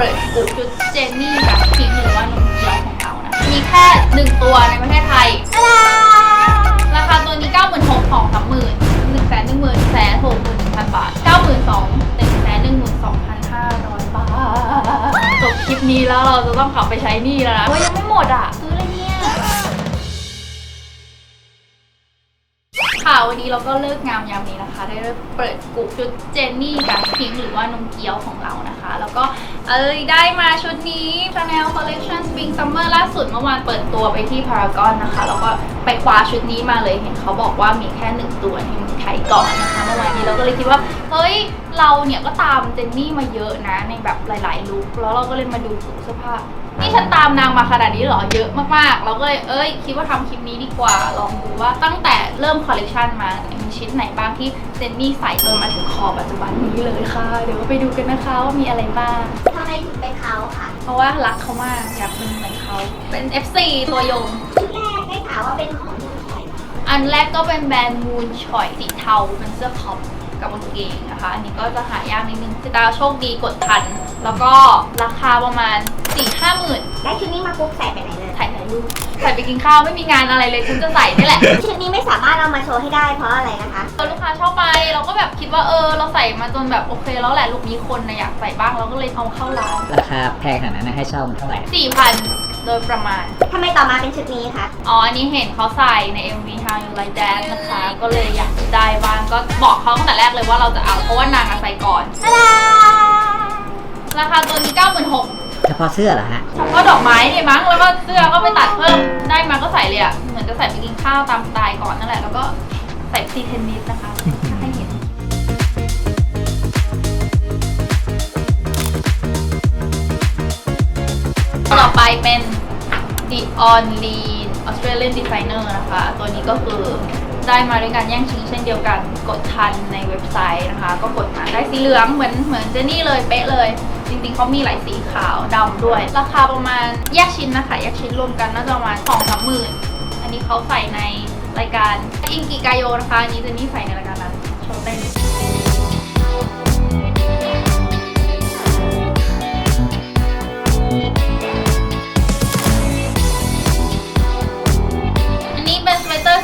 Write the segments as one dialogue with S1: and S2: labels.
S1: ปิดกลุ่มชุดเจนนี่กับพิงค์หรือว่านมเกียวของเรานะมีแค่หนึ่งตัวในประเทศไทย ราคาตัวนี้ 9 6 0 0 0ของสามหมื่นหนึ่งแสนหนึ่งหมื่นแสนหกหมื่นหนึ่งพันบาท 9 2 0 0 0หนึ่งแสนหนึ่งหมื่นสองพันห้าร้อยบาท จบคลิปนี้แล้วเราจะต้องขับไปใช้หนี่แล้วนะโอ้ยยังไม่หมดอะซื้ออะไรเนี่ยค่ะวันนี้เราก็เลิกงามยามนี้นะคะ ได้เปิดกลุ่มชุดเจนนี่กับพิงค์หรือว่านมเกียวของเรานะคะ แล้วก็ เอ้ยได้มาชุดนี้ Chanel Collection Spring Summer ล่าสุดเมื่อวานเปิดตัวไปที่พารากอนนะคะ แล้วก็ไปคว้าชุดนี้มาเลยเห็นเขาบอกว่ามีแค่หนึ่งตัวในเมืองไทยก่อนนะคะ เมื่อวานนี้เราก็เลยคิดว่า เฮ้ย เราเนี่ยก็ตามเจนนี่มาเยอะนะในแบบหลาย ๆ ลุคแล้วเราก็เลยมาดูถุงเสื้อผ้านี่ฉันตามนางมาขนาดนี้เหรอเยอะมากๆ เราก็เลยเอ้ยคิดว่าทำคลิปนี้ดีกว่า ลองดูว่าตั้งแต่เริ่มคอลเลกชันมามีชิ้นไหนบ้างที่เจนนี่ใส่จนมาถึงคอปัจจุบันนี้เลยค่ะ เดี๋ยวไปดูกันนะคะว่ามีอะไรบ้าง
S2: ทำไมถึงเป็นเขาค่ะ
S1: เพราะว่ารักเขามากอยากเป็นเหมือนเขาเป็น FC ตัวยง
S2: ชุดแรกได้ข่าวว่าเป็นของคุณชอย
S1: อันแรกก็เป็นแบรนด์มูนชอยสีเทาเป็นเสื้อคอป กับกางเกงนะคะ อันนี้ก็จะหายากนิดนึงแต่โชคดีกดทัน แล้วก็ราคาประมาณ4 5หมื่น
S2: ได้ชุดนี้มาปุ๊บใส่ไปไหนเลย
S1: ถ่ายถ่ายรูปใส่ไปกินข้าวไม่มีงานอะไรเลยฉันจะใส่นี่แหละ
S2: ชุดนี้ไม่สามารถเอามาโชว์ให้ได้เพราะอะไรนะคะ
S1: ตอนลูกค้าชอบไปเราก็แบบคิดว่าเออ เราใส่มาจนแบบโอเคแล้วแหละลูกนี้คนนะอยากใส่บ้างเราก็เลยเอาเข้าร้าน
S3: ราคาแพงขนาดนั้นนะให้เช่ามันเท่าไหร่
S1: 4,000 โดยประมาณ
S2: ทำไมต่อมาเป็นชุดนี้คะ
S1: อ๋อ อันนี้เห็นเขาใส่ใน MV How You Like That นะคะ ก็เลยอยากได้บ้างก็บอกเขาตั้งแต่แรกเลยว่าเราจะเอา เพราะว่านางอะใส่ก่อนราคาตัวนี้ 96,000
S3: เฉพาะเสื้อเหรอฮะ
S1: เฉพาะดอกไม้เนี่ยมั้ง แล้วก็เสื้อก็ไปตัดเพิ่ม ได้มาก็ใส่เลยอะเหมือนจะใส่ไปกินข้าวตามสไตล์ก่อนนั่นแหละ แล้วก็ใส่ซีเทนนิสนะคะ ไปเป็น The On Lean Australian Designer นะคะ ตัวนี้ก็คือได้มาด้วยการแย่งชิงเช่นเดียวกัน กดทันในเว็บไซต์นะคะ ก็กดมาได้สีเหลืองเหมือนเหมือนเจนี่เลยเป๊ะเลย จริงๆเขามีหลายสีขาวดำด้วย ราคาประมาณแยกชิ้นนะคะ แยกชิ้นรวมกันน่าจะประมาณสองสามหมื่นอันนี้เขาใส่ในรายการอิงกิกายโยนะคะอันนี้เจนนี่ใส่ในรายการนั้นโชว์เต้น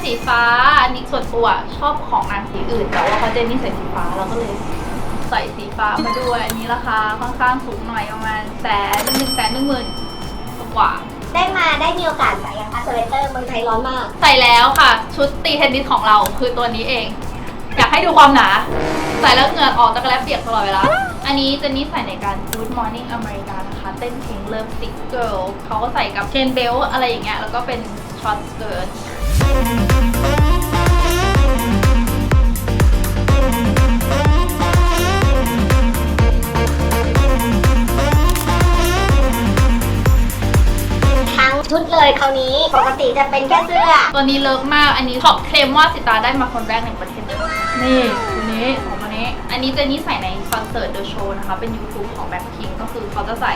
S1: สเวตเตอร์สีฟ้าอันนี้ส่วนตัวชอบของนางสีอื่น แต่ว่าเขาเจนนี่ใส่สีฟ้าเราก็เลยใส่สีฟ้ามาด้วยอันนี้ราคาค่อนข้างสูงหน่อยประมาณแสนหนึ่งแสนหนึ่งหมื่นกว่า
S2: ได้มาได้มีโอกาสใส่ยังคะสเวตเตอร์เมืองไทยร้อนมาก
S1: ใส่แล้วค่ะ ชุดตีเทนนิสของเราคือตัวนี้เอง อยากให้ดูความหนา ใส่แล้วเหงื่อออกตะกร้เปียกตลอดเวลาอันนี้เจนนี่ใส่ในการ Good Morning America นะคะ เต้นเพลง Love Sick Girl เขาก็ใส่กับเชนเบลอะไรอย่างเงี้ยแล้วก็เป็นช็อตสเกิร์ต
S2: ทั้งชุดเลยคราวนี้ปกติจะเป็นแค่เสื้อ
S1: ตัวนี้เลิฟมาก อันนี้ขอบเคลมว่าสิตาได้มาคนแรกในประเทศไทยนี่ตัวนี้ของตัวนี้ อันนี้เจนนี่ใส่ในคอนเสิร์ต The Show นะคะ เป็น YouTube ของแบ็คพิงก็คือเขาจะใส่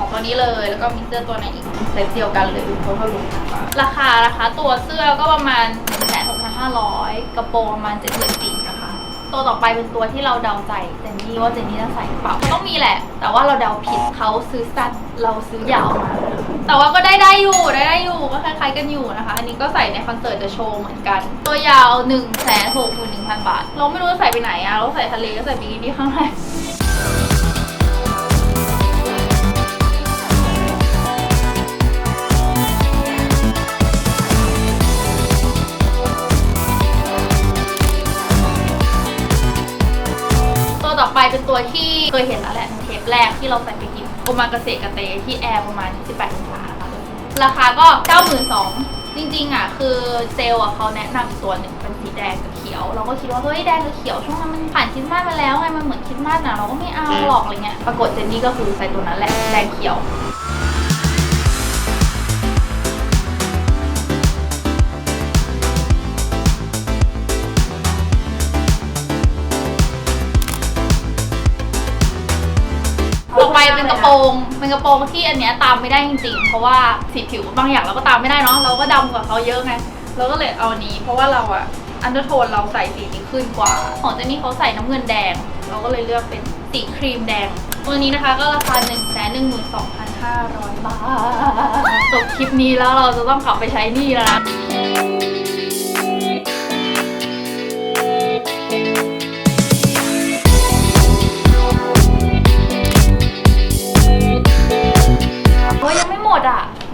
S1: ของตัวนี้เลย แล้วก็มีเสื้อตัวนั้นอีกเซตเดียวกันเลยเขาเท่ารู้นะคะราคานะคะตัวเสื้อก็ประมาณ1 6 5 0 0กระโปรงประมาณ7 4 0 0นะคะ ตัวต่อไปเป็นตัวที่เราเดาใจเจนนี่ว่าเจนนี่จะใส่หรือเปล่าต้องมีแหละ แต่ว่าเราเดาผิดเขาซื้อสั้นเราซื้อยาวมาแต่ว่าก็ได้ได้อยู่ได้ได้อยู่ก็คล้ายๆกันอยู่นะคะ อันนี้ก็ใส่ในคอนเสิร์ตเดอะโชว์เหมือนกัน ตัวยาว1นึ่งแสนหกหมื่นหนึ่งพันบาท เราไม่รู้จะใส่ไปไหนอะเราใส่ทะเลก็ใส่บิกินี่ข้างใน ต่อไปเป็นตัวที่เคยเห็นแล้วแหละเทปแรกที่เราใส่ไปกินโอมากาเสกเตที่แอร์ประมาณ 18องศาค่ะราคาก็ 92,000จริงๆอะคือเซลล์อะเขาแนะนำอีกตัวหนึ่งเป็นสีแดงกับเขียว เราก็คิดว่าเฮ้ยแดงกับเขียวช่วงนั้นมันผ่านคริสต์มาสมาแล้วไงมันเหมือนคริสต์มาสนะเราก็ไม่เอาหรอกอะไรเงี้ยปรากฏเจนนี่ก็คือใส่ตัวนั้นแหละแดงเขียว กระโปรงเป็นกระโปรงที่อันเนี้ยตามไม่ได้จริงๆ เพราะว่าสีผิวบางอย่างเราก็ตามไม่ได้เนาะเราก็ดำกว่าเขาเยอะไงเราก็เลยเอาอันนี้ เพราะว่าเราอะอันเดอร์โทนเราใส่สีนี้ขึ้นกว่าของเจนนี่เขาใส่น้ำเงินแดง เราก็เลยเลือกเป็นสีครีมแดง ตัวนี้นะคะก็ราคา1นึ่งแสนหนึ่ง12,500 บาทจบคลิปนี้แล้วเราจะต้องกลับไปใช้หนี้แล้วนะ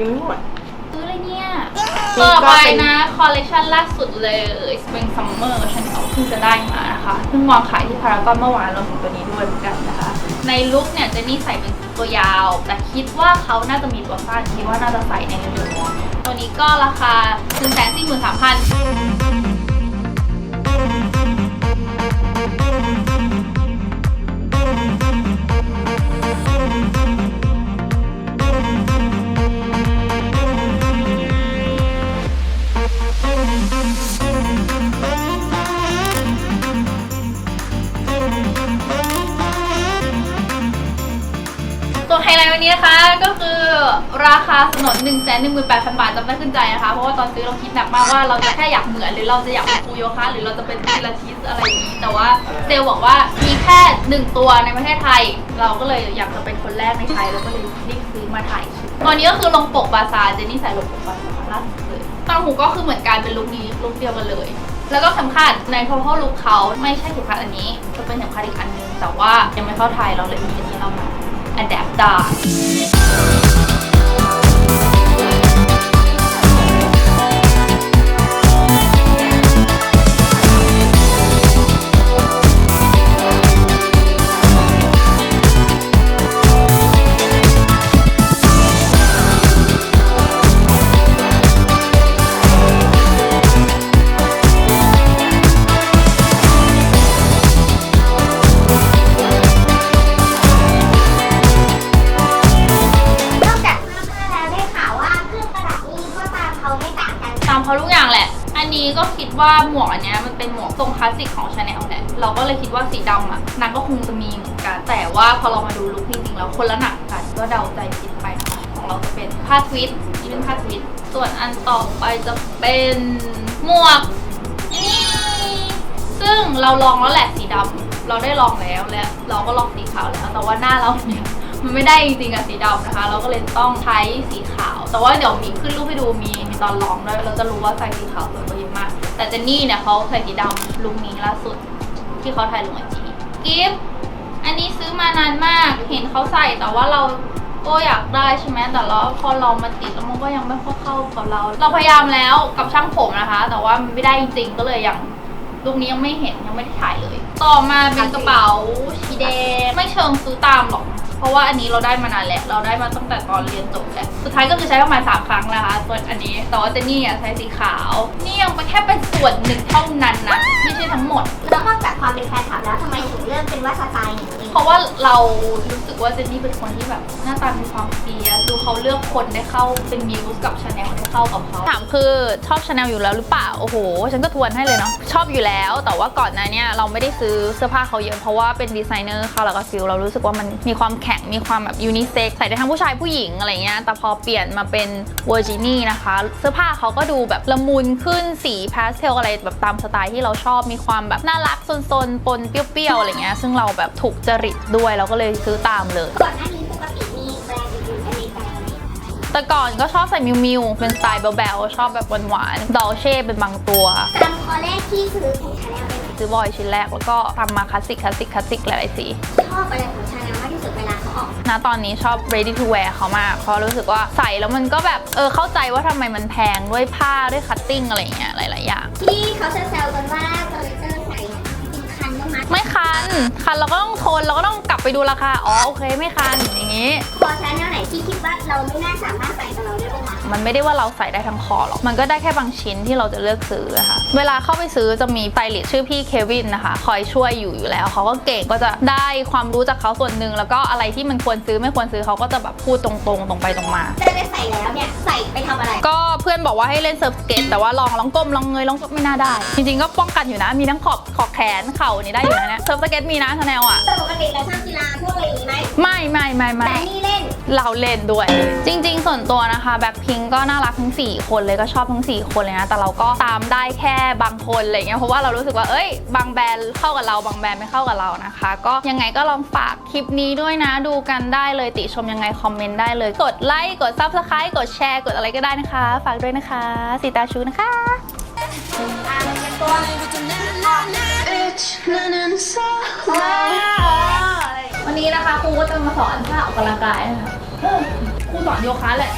S1: ซื้อหมด ซื้อเลยเนี่ย ต่อไป
S4: นะ
S1: คอลเลคชันล่าสุดเลย Spring Summer ฉันเขาเพิ่งจะได้มานะคะเพิ่งวางขายที่พารากอนเมื่อวานเราถึงตัวนี้ด้วยเหมือนกันนะคะ ในลุคเนี่ยจะนี่ใส่เป็นตัวยาว แต่คิดว่าเขาน่าจะมีตัวสั้นคิดว่าน่าจะใส่ในฤดูร้อนตัวนี้ก็ราคาตึ้งแสนสิบสามพัน ราคาสนน1 1 8 0 0 บาทจำได้ขึ้นใจนะคะ เพราะว่าตอนซื้อเราคิดหนักมากว่าเราจะแค่อยากเหมือนหรือเราจะอยากเป็นครูโยคะ หรือเราจะเป็นพิลาทิสอะไรอย่างนี้ แต่ว่าเซลบอกว่ามีแค่หนึ่งตัวในประเทศไทย เราก็เลยอยากจะเป็นคนแรกในไทยเราก็เลยรีบซื้อมาถ่ายคลิปตัวนี้ก็คือลงปกบาซาเจนนี่ใส่ลงปกบาซาล่าสุดเลยตางหูก็คือเหมือนกันเป็นลุคนี้ลุคเดียวกันเลย แล้วก็เข็มขัดใน total look เขาไม่ใช่เข็มขัดอันนี้จะเป็นเข็มขัดอีกอันนึงแต่ว่ายังไม่เข้าไทยเราเลยมีอันนี้เรามา adapt ได้า
S2: งกัน
S1: ตามเขาทุกอย่างแหละ อันนี้ก็คิดว่าหมวกอันเนี้ยมันเป็นหมวกทรงคลาสสิกของชาแนลแหละ เราก็เลยคิดว่าสีดำอะนางก็คงจะมีเหมือนกัน แต่ว่าพอเรามาดูลุคจริงๆแล้วคนละหนังกันก็เดาใจผิดไปนะคะของเราจะเป็นผ้าทวิตนี่เป็นผ้าทวิต ส่วนอันต่อไปจะเป็นหมวกนี่ซึ่งเราลองแล้วแหละสีดำเราได้ลองแล้วและเราก็ลองสีขาวแล้วแต่ว่าหน้าเราเนี่ย มันไม่ได้จริงๆกับสีดำนะคะ เราก็เลยต้องใช้สีขาว แต่ว่าเดี๋ยวมีขึ้นรูปให้ดูมีมีตอนลองด้วยเราจะรู้ว่าใส่สีขาวสวยกว่าเยอะมาก แต่เจนนี่เนี่ยเขาใส่สีดำลุคนี้ล่าสุดที่เขาถ่ายลงไอจีกิฟต์อันนี้ซื้อมานานมากเห็นเขาใส่แต่ว่าเราก็อยากได้ใช่ไหมแต่แล้วพอเรามาติดแล้วมันก็ยังไม่ค่อยเข้ากับเรา เราพยายามแล้วกับช่างผมนะคะ แต่ว่ามันไม่ได้จริงๆก็เลยยังลูกนี้ยังไม่เห็นยังไม่ได้ถ่ายเลย ต่อมาเป็นกระเป๋าสีแดงไม่เชิงซื้อตามหรอก เพราะว่าอันนี้เราได้มานานแล้ว เราได้มาตั้งแต่ตอนเรียนจบแล้วสุดท้ายก็คือใช้ประมาณสามครั้งนะคะส่วนอันนี้แต่ว่าเจนนี่อะใช้สีขาว นี่ยังเป็นแค่เป็นส่วนหนึ่งเท่านั้นนะไม่ใช่ทั้งหมด
S2: แล้วนอกจากความเป็นแฟนคลับแล้วทำไมถึงเลือกเป็นว่าสไตล์อย่างนี้
S1: เพราะว่าเรารู้สึกว่าเจนนี่เป็นคนที่แบบหน้าตามีความเฟียสดูเขาเลือกคนได้เข้าเป็นมิวส์กับชาแนลได้เข้ากับเขาถามคือชอบชาแนลอยู่แล้วหรือเปล่าโอ้โห ฉันก็ทวนให้เลยเนาะชอบอยู่แล้ว แต่ว่าก่อนหน้าเนี้เราไม่ได้ซื้อเสื้อผ้าเขาเยอะเพราะว่าเป็นดีไซเนอร์เขาแล้วก็ฟิลเรารู้สึกว่ามันมีความแข็งมีความแบบยูนิเซ็กใส่ได้ทั้งผู้ชายผู้หญิงอะไรเงี้ยแต่พอเปลี่ยนมาเป็นเวอร์จินี่นะคะ เสื้อผ้าเขาก็ดูแบบละมุนขึ้นสีพาสเทลอะไรแบบตามสไตล์ที่เราชอบมีความแบบน่ารักซนๆปนเปรี้ยวๆอะไรเงี้ยซึ่งเราแบบถูกจริตด้วยเราก็เลยซื้อตามเลย
S2: ก่อนหน้านี้ปกติมีแบรนด์อื่นๆอเมริกาไหม
S1: แต่ก่อนก็ชอบใส่มิวมิวเป็นสไตล์แบลๆชอบแบบหวานๆดอลเช่เป็นบางตัว
S2: จำคอแรกที่ซื้อของชาแนลได้ไหม
S1: ซื้อบอยชิ้นแรกแล้วก็ทำมาคลาสสิกคลาสสิกคลาสสิกหลายๆสี
S2: ชอบอะไรของชาแนลมากที่สุดเวลาเขาออก
S1: นะตอนนี้ชอบ ready to wear เขามากเพราะรู้สึกว่าใส่แล้วมันก็แบบเออเข้าใจว่าทำไมมันแพงด้วยผ้าด้วยคัตติ้งอะไรอย่างเงี้ยหลายๆอย่าง
S2: ที่เขาแซวๆกันว่าเฟอร์นิเจอร์ใส่เนี่ยจริงๆคันต้องมัด
S1: ไม่ คัน คันเราก็ต้องทนเราก็ต้องกลับไปดูราคา อ๋อโอเคไม่คันอย่างงี้
S2: พอชาแนลไหนที่คิดว่าเราไม่น่าสามารถใส่กับเราได้บ้างไหม
S1: มันไม่ได้ว่าเราใส่ได้ทั้งคอหรอก มันก็ได้แค่บางชิ้นที่เราจะเลือกซื้ออะค่ะเวลาเข้าไปซื้อจะมีสไตลิสต์ชื่อพี่เควินนะคะ คอยช่วยอยู่อยู่แล้ว เขาก็เก่ง ก็จะได้ความรู้จากเขาส่วนหนึ่ง แล้วก็อะไรที่มันควรซื้อไม่ควรซื้อเขาก็จะแบบพูดตรงๆ ตรงไปตรงมา
S2: ได้ไปใส่แล้วเนี่ยใส่ไปทำอะไร
S1: ก็เพื่อนบอกว่าให้เล่นเซิร์ฟสเก็ตแต่ว่าลองลองก้มลองเงยลองก็ไม่น่าได้ จริงๆก็ป้องกันอยู่นะ มีทั้งขอบขอบแขนเข่านี่ได้อยู่นะเนี่ยเซิร์ฟสเก็ตมีนะชาแนลอะ
S2: แต่ปกติเราชอบกีฬาพวกอะไรอย่างนี้ไหม
S1: ไม่ไม่ไม่ไม่
S2: แต่นี่เล่น
S1: เราเล่นด้วย จริง ๆ ส่วนตัวนะคะแบ็คพิงก็น่ารักทั้ง 4 คนเลยก็ชอบทั้ง 4 คนเลยนะ แต่เราก็ตามได้แค่บางคนอะไรเงี้ยเพราะว่าเรารู้สึกว่าเอ้ย บางแบรนด์เข้ากับเราบางแบรนด์ไม่เข้ากับเรานะคะ ก็ยังไงก็ลองฝากคลิปนี้ด้วยนะดูกันได้เลยติชมยังไงคอมเมนต์ได้เลยกดไลค์กด subscribe กดแชร์กดอะไรก็ได้นะคะ ฝากด้วยนะคะสีตาชูนะคะ วันนี้นะคะครูก็จะมาสอนท่าออกกำลังกายนะคะครูสอนโยคะแหละ